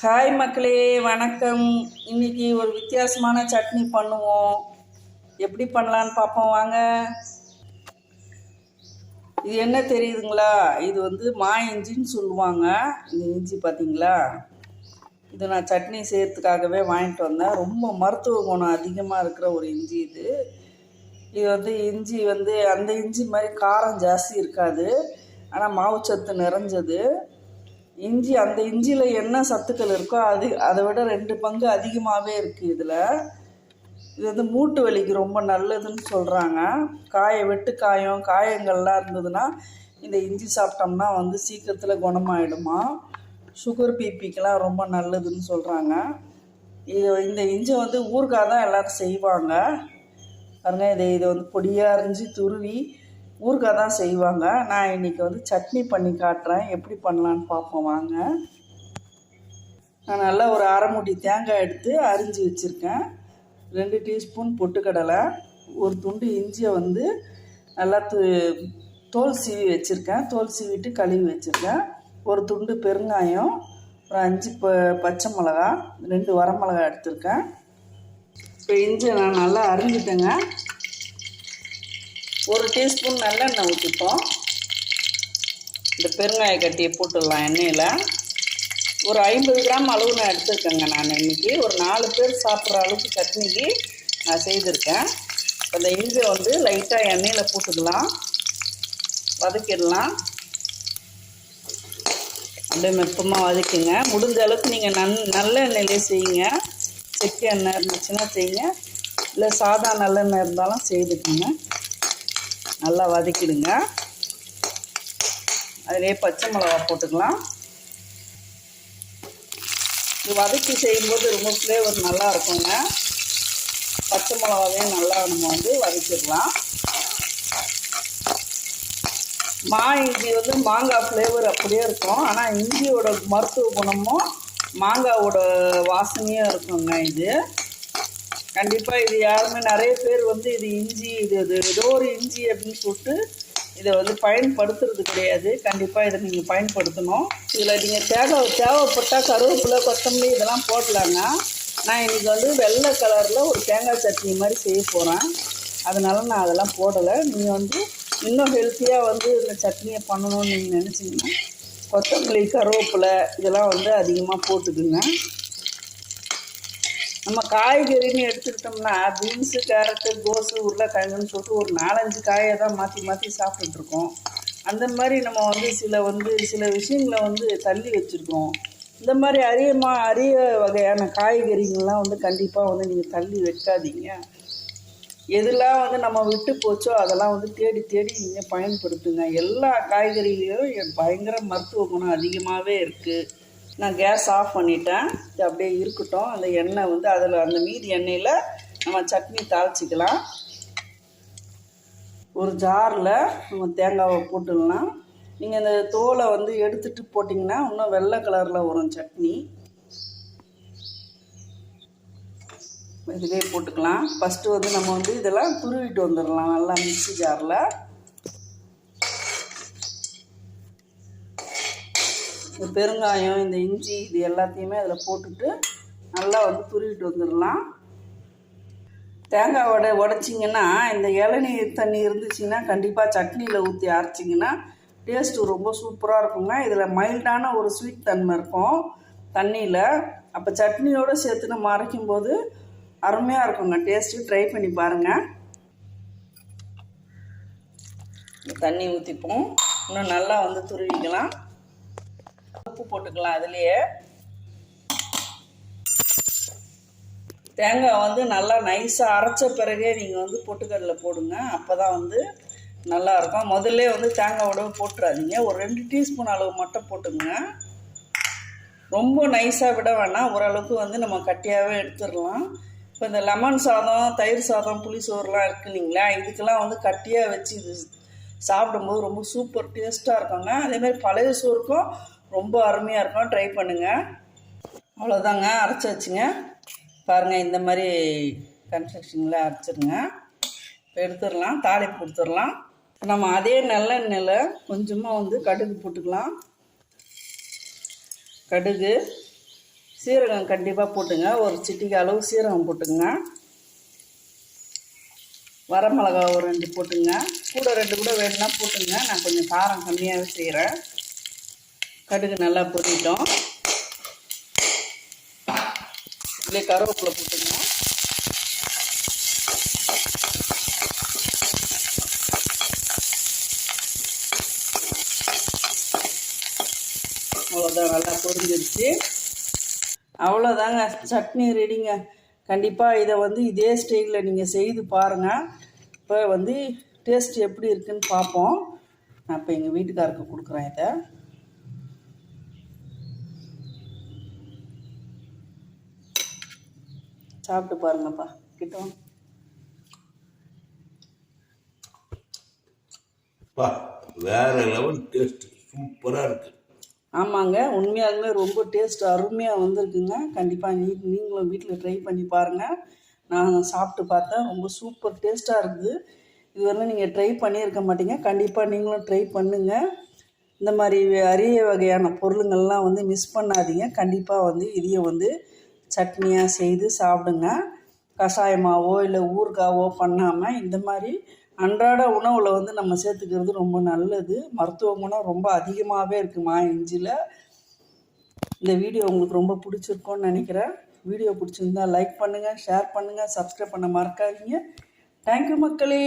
Hi மக்களே வணக்கம். இன்றைக்கி ஒரு வித்தியாசமான சட்னி பண்ணுவோம். எப்படி பண்ணலான்னு பார்ப்போம் வாங்க. இது என்ன தெரியுதுங்களா? இது வந்து மா இஞ்சின்னு சொல்லுவாங்க. இந்த இஞ்சி பார்த்தீங்களா? இது நான் சட்னி செய்யறதுக்காகவே வாங்கிட்டு வந்தேன். ரொம்ப மருத்துவ குணம் அதிகமாக இருக்கிற ஒரு இஞ்சி இது. இது வந்து இஞ்சி வந்து அந்த இஞ்சி மாதிரி காரம் ஜாஸ்தி இருக்காது. ஆனால் மாவுச்சத்து நிறைஞ்சது. இஞ்சி அந்த இஞ்சியில் என்ன சத்துக்கள் இருக்கோ அது அதை விட ரெண்டு பங்கு அதிகமாகவே இருக்குது இதில். இது வந்து மூட்டு வலிக்கு ரொம்ப நல்லதுன்னு சொல்கிறாங்க காய வெட்டு காயம் காயங்கள்லாம் இருந்ததுன்னா இந்த இஞ்சி சாப்பிட்டோம்னா வந்து சீக்கிரத்தில் குணமாயிடுமா? சுகர் பிபிக்கெலாம் ரொம்ப நல்லதுன்னு சொல்கிறாங்க இது இந்த இஞ்சி வந்து ஊறுகாய் தான் எல்லோரும் செய்வாங்க. பாருங்க இதை இதை வந்து பொடியாக அரிஞ்சு துருவி ஊறுகாய் தான் செய்வாங்க. நான் இன்றைக்கி வந்து சட்னி பண்ணி காட்டுறேன். எப்படி பண்ணலான்னு பார்ப்போம். வாங்க. நான் நல்லா ஒரு அரை மூடி தேங்காய் எடுத்து அரிஞ்சு வச்சுருக்கேன். ரெண்டு டீஸ்பூன் பொட்டுக்கடலை ஒரு துண்டு இஞ்சியை வந்து நல்லா தோல் சீவி வச்சுருக்கேன். தோல் சீவிட்டு கழுவி வச்சுருக்கேன். ஒரு துண்டு பெருங்காயம் ஒரு அஞ்சு ப பச்சை மிளகா ரெண்டு வரமிளகா எடுத்திருக்கேன். இப்போ இஞ்சி நான் நல்லா அரிஞ்சிட்டேங்க. ஒரு டீஸ்பூன் நல்லெண்ணெய் ஊற்றிப்போம் இந்த பெருங்காய கட்டியை போட்டுடலாம் எண்ணெயில். ஒரு ஐம்பது கிராம் அளவு நான் எடுத்துருக்கேங்க நான் இன்றைக்கி ஒரு நாலு பேர் சாப்பிட்ற அளவுக்கு சட்னிக்கு நான் செய்திருக்கேன். அந்த இஞ்சியை இஞ்சி வந்து லைட்டாக எண்ணெயில் போட்டுக்கலாம். வதக்கிடலாம். அப்படியே மெப்பமாக வதக்குங்க. முடிஞ்ச அளவுக்கு நீங்கள் நன் நல்ல எண்ணெயிலே செய்யுங்க. செக்கு எண்ணெய் இருந்துச்சுன்னா செய்யுங்க. இல்லை சாதா நல்லெண்ணெய் இருந்தாலும் செய்துக்குங்க. நல்லா வதக்கிடுங்க. அதிலே பச்சை மிளகா போட்டுக்கலாம். இது வதக்கி செய்யும்போது ரொம்ப ஃப்ளேவர் நல்லா இருக்குங்க. பச்சை மிளகாவையும் நல்லா நம்ம வந்து வதக்கிடலாம். மா இஞ்சி வந்து மாங்காய் ஃப்ளேவர் அப்படியே இருக்கும். ஆனால் இஞ்சியோட மருத்துவ குணமும் மாங்காவோட வாசனையும் இருக்குங்க இது. கண்டிப்பாக இது யாருமே நிறைய பேர் வந்து இது இஞ்சி இது இது ஏதோ ஒரு இஞ்சி அப்படின்னு சொல்லிட்டு இதை வந்து பயன்படுத்துறது கிடையாது. கண்டிப்பாக இதை நீங்கள் பயன்படுத்தணும். இதில் நீங்கள் தேவை தேவைப்பட்டால் கருவேப்பிலை கொத்தமல்லி இதெல்லாம் போடலாங்க. நான் இன்றைக்கி வந்து வெள்ளை கலரில் ஒரு தேங்காய் சட்னி மாதிரி செய்ய போகிறேன் அதனால நான் அதெல்லாம் போடலை. நீங்கள் வந்து இன்னும் ஹெல்த்தியாக வந்து இந்த சட்னியை பண்ணணும்னு நீங்கள் நினச்சிங்கன்னா கொத்தமல்லி கருவேப்பிலை இதெல்லாம் வந்து அதிகமாக போட்டுக்குங்க. நம்ம காய்கறின்னு எடுத்துக்கிட்டோம்னா பீன்ஸு கேரட்டு கோஸு உருளைக்கிழங்குன்னு சொல்லிட்டு ஒரு நாலஞ்சு காயை தான் மாற்றி மாற்றி சாப்பிட்டுட்ருக்கோம். அந்த மாதிரி நம்ம வந்து சில வந்து சில விஷயங்களை வந்து தள்ளி வச்சுருக்கோம். இந்த மாதிரி அரியமா அரிய வகையான காய்கறிகள்லாம் வந்து கண்டிப்பாக வந்து நீங்கள் தள்ளி வைக்காதீங்க. எதெல்லாம் வந்து நம்ம விட்டு போச்சோ அதெல்லாம் வந்து தேடி தேடி நீங்கள் பயன்படுத்துங்க. எல்லா காய்கறிகளையும் பயங்கர மருத்துவ குணம் அதிகமாகவே இருக்குது நான் கேஸ் ஆஃப் பண்ணிட்டேன். இது அப்படியே இருக்கட்டும். அந்த எண்ணெய் வந்து அதில் அந்த மீதி எண்ணெயில் நம்ம சட்னி தாளிச்சிக்கலாம். ஒரு ஜாரில் நம்ம தேங்காவை போட்டுடலாம். நீங்கள் இந்த தோலை வந்து எடுத்துகிட்டு போட்டிங்கன்னா இன்னும் வெள்ளை கலரில் வரும் சட்னி. இதிலே போட்டுக்கலாம். ஃபஸ்ட்டு வந்து நம்ம வந்து இதெல்லாம் துருவிட்டு வந்துடலாம். நல்லா மிக்சி ஜாரில். இந்த பெருங்காயம் இந்த இஞ்சி இது எல்லாத்தையுமே அதில் போட்டுட்டு நல்லா வந்து துருவிட்டு வந்துடலாம். தேங்காய் உடை உடச்சிங்கன்னா இந்த இளநீர் தண்ணி இருந்துச்சுன்னா கண்டிப்பாக சட்னியில் ஊற்றி அரைச்சிங்கன்னா டேஸ்ட்டு ரொம்ப சூப்பராக இருக்குங்க. இதில் மைல்டான ஒரு ஸ்வீட் தன்மை இருக்கும் தண்ணியில். அப்போ சட்னியோடு சேர்த்து நம்ம அரைக்கும் போது அருமையாக இருக்குங்க. டேஸ்ட்டு ட்ரை பண்ணி பாருங்கள் தண்ணி ஊற்றிப்போம் இன்னும் நல்லா வந்து துருவிக்கலாம். உப்பு போட்டுக்கலாம் அதுலேயே. தேங்காய் வந்து நல்லா நைஸாக அரைச்ச பிறகே நீங்கள் வந்து பொட்டுக்கடலை போடுங்க. அப்போ தான் வந்து நல்லாயிருக்கும் முதல்ல வந்து தேங்காய் உடவு போட்டுறாதீங்க. ஒரு ரெண்டு டீஸ்பூன் அளவு மட்டும் போட்டுங்க ரொம்ப நைஸாக விட வேணாம். ஓரளவுக்கு வந்து நம்ம கட்டியாகவே எடுத்துடலாம். இப்போ இந்த லெமன் சாதம் தயிர் சாதம் புளி சோறுலாம் இருக்குது இல்லைங்களா? இதுக்கெல்லாம் வந்து கட்டியாக வச்சு இது சாப்பிடும்போது ரொம்ப சூப்பர் டேஸ்ட்டாக இருக்குங்க. அதேமாதிரி பழைய சோறுக்கும் ரொம்ப அருமையாக இருக்கும். ட்ரை பண்ணுங்கள் அவ்வளோதாங்க அரைச்சி வச்சுங்க. பாருங்கள் இந்த மாதிரி கன்ஸ்ட்ரக்ஷனில் அரைச்சிருங்க. இப்போ எடுத்துடலாம். தாளிப்பு கொடுத்துடலாம். நம்ம அதே நல்லெண்ணெயில் கொஞ்சமாக வந்து கடுகு போட்டுக்கலாம். கடுகு சீரகம் கண்டிப்பாக போட்டுங்க. ஒரு சிட்டிக்கு அளவு சீரகம் போட்டுங்க. வரமிளகா ஒரு ரெண்டு போட்டுங்க. கூட ரெண்டு கூட வேணும்னா போட்டுங்க. நான் கொஞ்சம் காரம் கம்மியாகவே செய்கிறேன் கடுகு நல்லா பொதிட்டோம் இதுலேயே கருவேப்பிலை போட்டுங்க அவ்வளோதான் நல்லா பொரிஞ்சிருச்சு. அவ்வளோதாங்க சட்னி ரெடிங்க. கண்டிப்பாக இதை வந்து இதே ஸ்டைலில் நீங்கள் செய்து பாருங்கள் இப்போ வந்து டேஸ்ட் எப்படி இருக்குன்னு பார்ப்போம். நான் இப்போ எங்கள் வீட்டுக்காருக்கு கொடுக்குறேன் இதை. சாப்பிட்டு பாருங்கப்பா. கிட்ட வாங்க. பா வேற லெவல் டேஸ்ட் சூப்பராக இருக்கு. ஆமாங்க உண்மையாலுமே ரொம்ப டேஸ்ட் அருமையாக வந்திருக்குங்க. கண்டிப்பாக நீ நீங்களும் வீட்டில் ட்ரை பண்ணி பாருங்கள் நான் சாப்பிட்டு பார்த்தேன் ரொம்ப சூப்பர் டேஸ்ட்டாக இருக்குது. இது வந்து நீங்கள் ட்ரை பண்ணியிருக்க மாட்டீங்க. கண்டிப்பாக நீங்களும் ட்ரை பண்ணுங்கள் இந்த மாதிரி அரிய வகையான பொருளுங்கள்லாம் வந்து மிஸ் பண்ணாதீங்க. கண்டிப்பாக வந்து இதையும் வந்து சட்னியாக செய்து சாப்பிடுங்க. கஷாயமாவோ இல்லை ஊறுகாவோ பண்ணாமல் இந்த மாதிரி அன்றாட உணவில் வந்து நம்ம சேர்த்துக்கிறது ரொம்ப நல்லது. மருத்துவ குணம் ரொம்ப அதிகமாகவே இருக்குமா இஞ்சியில் இந்த வீடியோ உங்களுக்கு ரொம்ப பிடிச்சிருக்கோன்னு நினைக்கிறேன். வீடியோ பிடிச்சிருந்தா லைக் பண்ணுங்கள் ஷேர் பண்ணுங்கள் சப்ஸ்கிரைப் பண்ண மறக்காதீங்க. தேங்க்யூ மக்களே.